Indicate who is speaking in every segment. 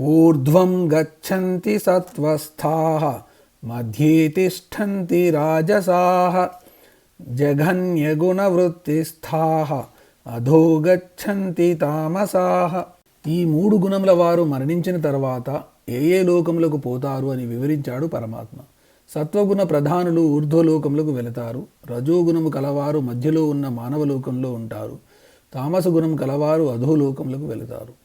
Speaker 1: ఊర్ధ్వం గచ్చంతి సత్వస్థాః మధ్యే తిష్ఠంతి రాజసాः జఘన్యగుణవృత్తిస్థాః అధో గచ్చంతి తామసాః ఈ మూడు గుణముల వారు మరణించిన తర్వాత ఏ ఏ లోకములకు పోతారు అని వివరించాడు పరమాత్మ. సత్వగుణ ప్రధానులు ఊర్ధ్వలోకములకు వెళతారు. రజోగుణము కలవారు మధ్యలో ఉన్న మానవలోకంలో ఉంటారు. తామస గుణం కలవారు అధోలోకములకు వెళతారు.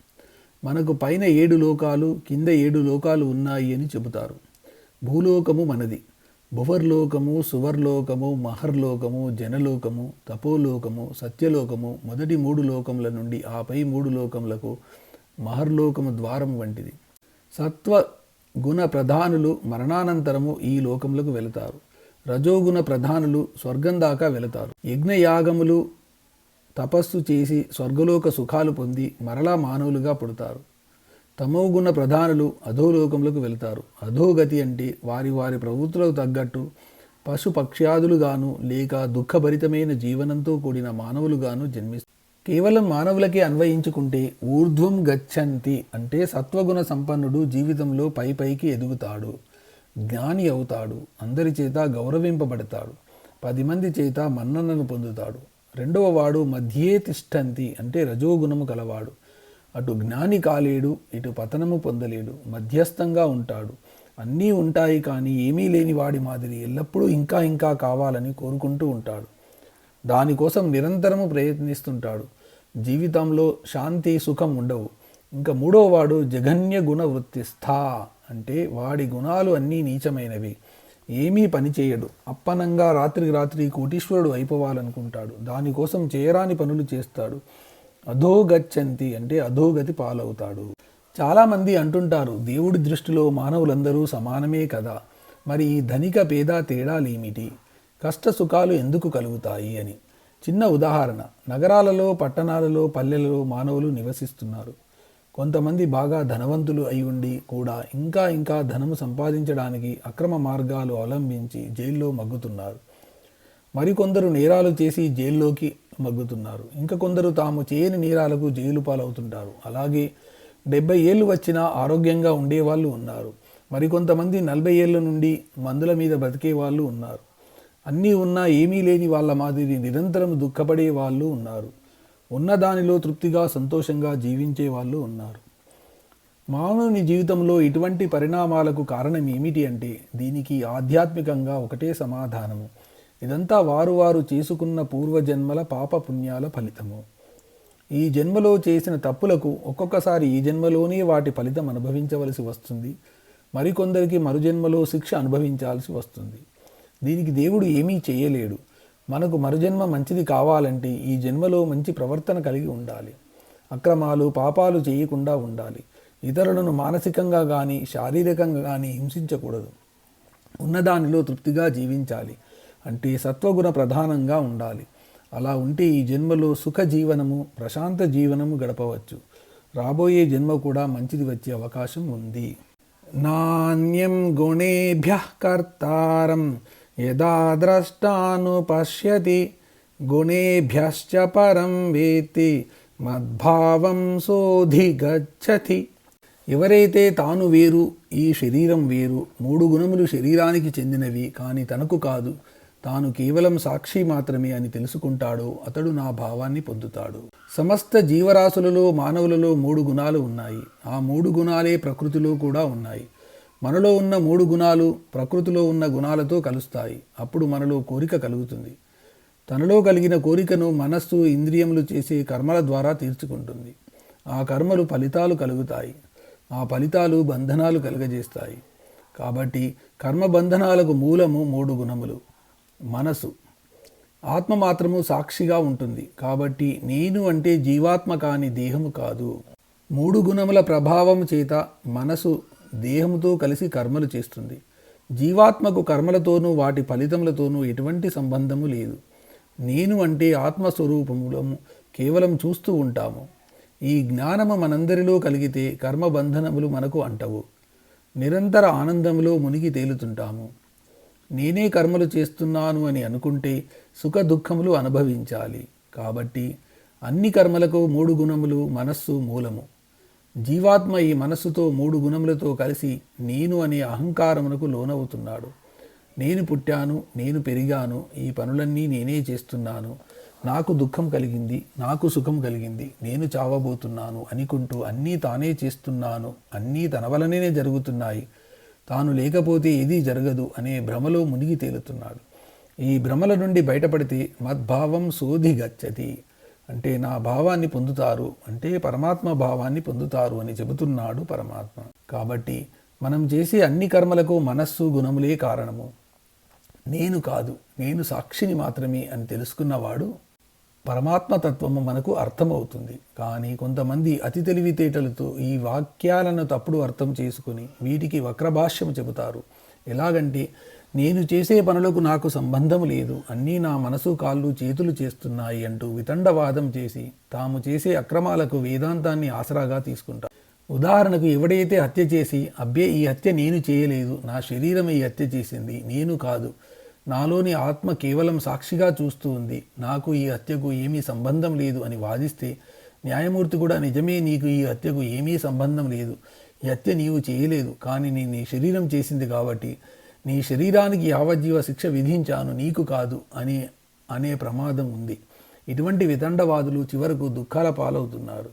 Speaker 1: మనకు పైన ఏడు లోకాలు కింద ఏడు లోకాలు ఉన్నాయి అని చెబుతారు. భూలోకము మనది. భువర్లోకము సువర్లోకము మహర్లోకము జనలోకము తపోలోకము సత్యలోకము మొదటి మూడు లోకముల నుండి ఆపై మూడు లోకములకు మహర్లోకము ద్వారం వంటిది. సత్వ గుణ ప్రధానులు మరణానంతరము ఈ లోకములకు వెళతారు. రజోగుణ ప్రధానులు స్వర్గం దాకా వెళతారు. యజ్ఞయాగములు తపస్సు చేసి స్వర్గలోక సుఖాలు పొంది మరలా మానవులుగా పుడతారు. తమోగుణ ప్రధానులు అధోలోకములకు వెళతారు. అధోగతి అంటే వారి వారి ప్రవృత్తులకు తగ్గట్టు పశు పక్ష్యాదులుగాను లేక దుఃఖభరితమైన జీవనంతో కూడిన మానవులుగాను జన్మిస్తారు. కేవలం మానవులకే అన్వయించుకుంటే ఊర్ధ్వం గచ్చంతి అంటే సత్వగుణ సంపన్నుడు జీవితంలో పై పైకి ఎదుగుతాడు. జ్ఞాని అవుతాడు. అందరి చేత గౌరవింపబడతాడు. పది మంది చేత మన్ననను పొందుతాడు. రెండవ వాడు మధ్యే తిష్టంతి అంటే రజోగుణము కలవాడు. అటు జ్ఞాని కాలేడు ఇటు పతనము పొందలేడు మధ్యస్థంగా ఉంటాడు. అన్నీ ఉంటాయి కానీ ఏమీ లేని వాడి మాదిరి ఎల్లప్పుడూ ఇంకా ఇంకా కావాలని కోరుకుంటూ ఉంటాడు. దానికోసం నిరంతరము ప్రయత్నిస్తుంటాడు. జీవితంలో శాంతి సుఖం ఉండవు. ఇంకా మూడవవాడు జఘన్య గుణ వృత్తిస్థా అంటే వాడి గుణాలు అన్నీ నీచమైనవి. ఏమీ పని చేయడు. అప్పనంగా రాత్రికి రాత్రి కోటీశ్వరుడు అయిపోవాలనుకుంటాడు. దానికోసం చేయరాని పనులు చేస్తాడు. అధోగచ్చంతి అంటే అధోగతి పాలవుతాడు. చాలామంది అంటుంటారు దేవుడి దృష్టిలో మానవులందరూ సమానమే కదా. మరి ఈ ధనిక పేద తేడాలేమిటి? కష్ట సుఖాలు ఎందుకు కలుగుతాయి అని. చిన్న ఉదాహరణ నగరాలలో పట్టణాలలో పల్లెలలో మానవులు నివసిస్తున్నారు. కొంతమంది బాగా ధనవంతులు అయి ఉండి కూడా ఇంకా ఇంకా ధనము సంపాదించడానికి అక్రమ మార్గాలు అవలంబించి జైల్లో మగ్గుతున్నారు. మరికొందరు నేరాలు చేసి జైల్లోకి మగ్గుతున్నారు. ఇంకా కొందరు తాము చేయని నేరాలకు జైలు పాలవుతుంటారు. అలాగే డెబ్బై ఏళ్ళు వచ్చినా ఆరోగ్యంగా ఉండేవాళ్ళు ఉన్నారు. మరికొంతమంది నలభై ఏళ్ళ నుండి మందుల మీద బ్రతికే వాళ్ళు ఉన్నారు. అన్నీ ఉన్నా ఏమీ లేని వాళ్ళ మాదిరి నిరంతరం దుఃఖపడే వాళ్ళు ఉన్నారు. ఉన్న దానిలో తృప్తిగా సంతోషంగా జీవించే వాళ్ళు ఉన్నారు. మానవుని జీవితంలో ఇటువంటి పరిణామాలకు కారణం ఏమిటి అంటే దీనికి ఆధ్యాత్మికంగా ఒకటే సమాధానము. ఇదంతా వారు వారు చేసుకున్న పూర్వజన్మల పాప పుణ్యాల ఫలితము. ఈ జన్మలో చేసిన తప్పులకు ఒక్కొక్కసారి ఈ జన్మలోనే వాటి ఫలితం అనుభవించవలసి వస్తుంది. మరికొందరికి మరుజన్మలో శిక్ష అనుభవించాల్సి వస్తుంది. దీనికి దేవుడు ఏమీ చేయలేడు. మనకు మరుజన్మ మంచిది కావాలంటే ఈ జన్మలో మంచి ప్రవర్తన కలిగి ఉండాలి. అక్రమాలు పాపాలు చేయకుండా ఉండాలి. ఇతరులను మానసికంగా కానీ శారీరకంగా కానీ హింసించకూడదు. ఉన్నదానిలో తృప్తిగా జీవించాలి. అంటే సత్వగుణ ప్రధానంగా ఉండాలి. అలా ఉంటే ఈ జన్మలో సుఖ జీవనము ప్రశాంత జీవనము గడపవచ్చు. రాబోయే జన్మ కూడా మంచిది వచ్చే అవకాశం ఉంది. నాణ్యం గుణేభ్య కర్తారం యదా ద్రష్టాను పశ్యతి గుణేభ్యశ్చ పరం వేత్తి మద్భావం సోధి గచ్చతి ఎవరైతే తాను వేరు ఈ శరీరం వేరు మూడు గుణములు శరీరానికి చెందినవి కానీ తనకు కాదు తాను కేవలం సాక్షి మాత్రమే అని తెలుసుకుంటాడో అతడు నా భావాన్ని పొందుతాడు. సమస్త జీవరాశులలో మానవులలో మూడు గుణాలు ఉన్నాయి. ఆ మూడు గుణాలే ప్రకృతిలో కూడా ఉన్నాయి. మనలో ఉన్న మూడు గుణాలు ప్రకృతిలో ఉన్న గుణాలతో కలుస్తాయి. అప్పుడు మనలో కోరిక కలుగుతుంది. తనలో కలిగిన కోరికను మనస్సు ఇంద్రియములు చేసే కర్మల ద్వారా తీర్చుకుంటుంది. ఆ కర్మలు ఫలితాలు కలుగుతాయి. ఆ ఫలితాలు బంధనాలు కలుగజేస్తాయి. కాబట్టి కర్మబంధనాలకు మూలము మూడు గుణములు. మనసు. ఆత్మ మాత్రము సాక్షిగా ఉంటుంది. కాబట్టి నేను అంటే జీవాత్మ కాని దేహము కాదు. మూడు గుణముల ప్రభావం చేత మనసు దేహంతో కలిసి కర్మలు చేస్తుంది. జీవాత్మకు కర్మలతోనూ వాటి ఫలితములతోనూ ఎటువంటి సంబంధము లేదు. నేను అంటే ఆత్మస్వరూపములము కేవలం చూస్తూ ఉంటాము. ఈ జ్ఞానము మనందరిలో కలిగితే కర్మబంధనములు మనకు అంటవు. నిరంతర ఆనందంలో మునిగి తేలుతుంటాము. నేనే కర్మలు చేస్తున్నాను అని అనుకుంటే సుఖ దుఃఖములు అనుభవించాలి. కాబట్టి అన్ని కర్మలకు మూడు గుణములు మనస్సు మూలము. జీవాత్మ ఈ మనస్సుతో మూడు గుణములతో కలిసి నేను అనే అహంకారమునకు లోనవుతున్నాడు. నేను పుట్టాను నేను పెరిగాను ఈ పనులన్నీ నేనే చేస్తున్నాను. నాకు దుఃఖం కలిగింది నాకు సుఖం కలిగింది నేను చావబోతున్నాను అనుకుంటూ అన్నీ తానే చేస్తున్నాను. అన్నీ తన వలనే జరుగుతున్నాయి. తాను లేకపోతే ఏదీ జరగదు అనే భ్రమలో మునిగి తేలుతున్నాడు. ఈ భ్రమల నుండి బయటపడితే మద్భావం శోధి గచ్చతి అంటే నా భావాన్ని పొందుతారు అంటే పరమాత్మ భావాన్ని పొందుతారు అని చెబుతున్నాడు పరమాత్మ. కాబట్టి మనం చేసే అన్ని కర్మలకు మనస్సు గుణములే కారణము. నేను కాదు నేను సాక్షిని మాత్రమే అని తెలుసుకున్నవాడు పరమాత్మ తత్వము మనకు అర్థమవుతుంది. కానీ కొంతమంది అతి తెలివితేటలతో ఈ వాక్యాలను తప్పుడు అర్థం చేసుకుని వీటికి వక్రభాష్యం చెబుతారు. ఎలాగంటే నేను చేసే పనులకు నాకు సంబంధం లేదు. అన్నీ నా మనసు కాళ్ళు చేతులు చేస్తున్నాయి అంటూ వితండవాదం చేసి తాము చేసే అక్రమాలకు వేదాంతాన్ని ఆసరాగా తీసుకుంటారు ఉదాహరణకు ఎవడైతే హత్య చేసి అబ్బే ఈ హత్య నేను చేయలేదు నా శరీరం ఈ హత్య చేసింది నేను కాదు. నాలోని ఆత్మ కేవలం సాక్షిగా చూస్తూ ఉంది. నాకు ఈ హత్యకు ఏమీ సంబంధం లేదు అని వాదిస్తే న్యాయమూర్తి కూడా నిజమే నీకు ఈ హత్యకు ఏమీ సంబంధం లేదు. ఈ హత్య నీవు చేయలేదు కానీ నీ నీ శరీరం చేసింది కాబట్టి నీ శరీరానికి యావజ్జీవ శిక్ష విధించాను నీకు కాదు అని అనే ప్రమాదం ఉంది. ఇటువంటి వితండవాదులు చివరకు దుఃఖాల పాలవుతున్నారు.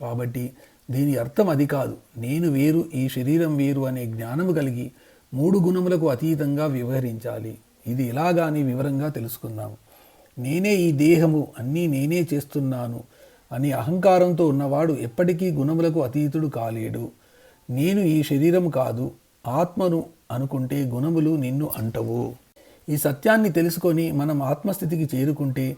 Speaker 1: కాబట్టి దీని అర్థం అది కాదు. నేను వేరు ఈ శరీరం వేరు అనే జ్ఞానము కలిగి మూడు గుణములకు అతీతంగా వ్యవహరించాలి. ఇది ఎలాగాని వివరంగా తెలుసుకుందాం. నేనే ఈ దేహము అన్నీ నేనే చేస్తున్నాను అని అహంకారంతో ఉన్నవాడు ఎప్పటికీ గుణములకు అతీతుడు కాలేడు. నేను ఈ శరీరం కాదు ఆత్మను అనుకుంటే గుణములు నిన్ను అంటవు. ఈ సత్యాన్ని తెలుసుకొని మనం ఆత్మస్థితికి చేరుకుంటే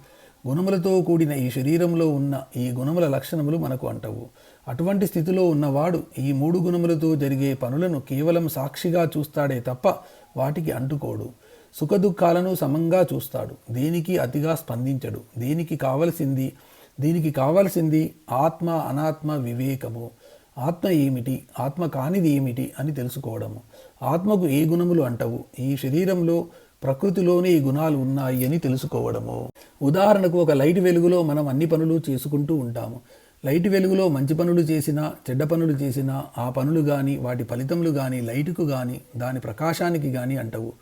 Speaker 1: గుణములతో కూడిన ఈ శరీరంలో ఉన్న ఈ గుణముల లక్షణములు మనకు అంటవు. అటువంటి స్థితిలో ఉన్నవాడు ఈ మూడు గుణములతో జరిగే పనులను కేవలం సాక్షిగా చూస్తాడే తప్ప వాటికి అంటుకోడు. సుఖదుఖాలను సమంగా చూస్తాడు. దేనికి అతిగా స్పందించడు. దేనికి కావలసింది? దీనికి కావలసింది ఆత్మ అనాత్మ వివేకము. ఆత్మ ఏమిటి? ఆత్మ కానిది ఏమిటి అని తెలుసుకోవడము. ఆత్మకు ఏ గుణములు అంటవు? ఈ శరీరంలో ప్రకృతిలోనే ఈ గుణాలు ఉన్నాయి అని తెలుసుకోవడము. ఉదాహరణకు ఒక లైట్ వెలుగులో మనం అన్ని పనులు చేసుకుంటూ ఉంటాము. లైట్ వెలుగులో మంచి పనులు చేసినా చెడ్డ పనులు చేసినా ఆ పనులు కానీ వాటి ఫలితములు కానీ లైటుకు కానీ దాని ప్రకాశానికి కానీ అంటవు.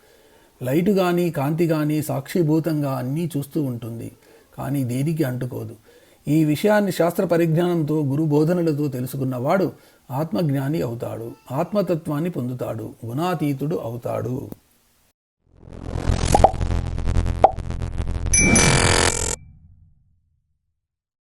Speaker 1: లైటు కానీ కాంతి కానీ సాక్షిభూతంగా అన్నీ చూస్తూ ఉంటుంది. కానీ దేనికి అంటుకోదు. ఈ విషయాన్ని శాస్త్ర పరిజ్ఞానంతో గురు బోధనలతో తెలుసుకున్నవాడు ఆత్మజ్ఞాని అవుతాడు ఆత్మతత్వాన్ని పొందుతాడు గుణాతీతుడు అవుతాడు.